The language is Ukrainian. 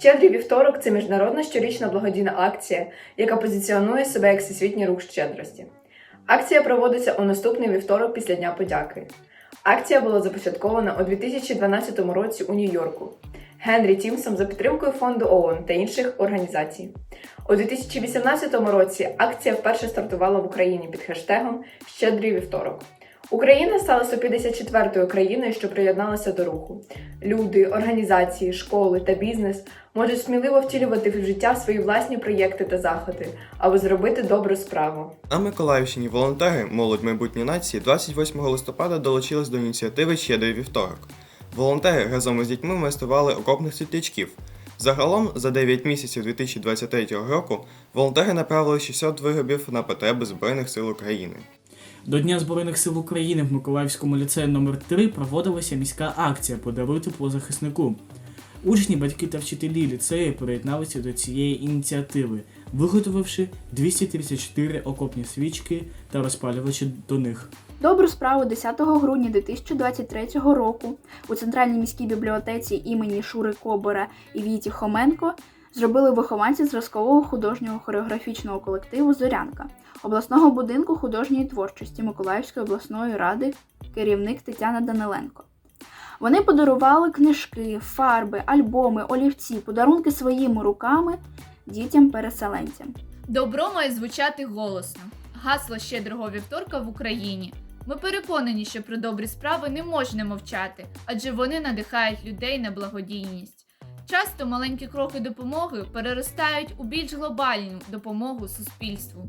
Щедрий вівторок це міжнародна щорічна благодійна акція, яка позиціонує себе як всесвітній рух щедрості. Акція проводиться у наступний вівторок після Дня подяки. Акція була започаткована у 2012 році у Нью-Йорку Генрі Тімсом за підтримкою фонду ООН та інших організацій. У 2018 році акція вперше стартувала в Україні під хештегом Щедрий вівторок. Україна стала 154-ю країною, що приєдналася до руху. Люди, організації, школи та бізнес можуть сміливо втілювати в життя свої власні проєкти та заходи, аби зробити добру справу. На Миколаївщині волонтери Молодь майбутнє нації 28 листопада долучились до ініціативи Щедрий вівторок. Волонтери разом із дітьми майстрували окопних світлячків. Загалом за 9 місяців 2023 року волонтери направили 600 виробів на потреби Збройних сил України. До Дня Збройних сил України в Миколаївському ліцеї номер 3 проводилася міська акція Подаруй тепло захиснику. Учні, батьки та вчителі ліцею приєдналися до цієї ініціативи, виготовивши 234 окопні свічки та розпалювачі до них. Добру справу 10 грудня 2023 року у Центральній міській бібліотеці імені Шури Кобора і Віті Хоменко зробили вихованці зразкового художнього хореографічного колективу Зорянка обласного будинку художньої творчості Миколаївської обласної ради, керівник Тетяна Даниленко. Вони подарували книжки, фарби, альбоми, олівці, подарунки своїми руками дітям-переселенцям. Добро має звучати голосно. Гасло щедрого вівторка в Україні. Ми переконані, що про добрі справи не можна мовчати, адже вони надихають людей на благодійність. Часто маленькі кроки допомоги переростають у більш глобальну допомогу суспільству.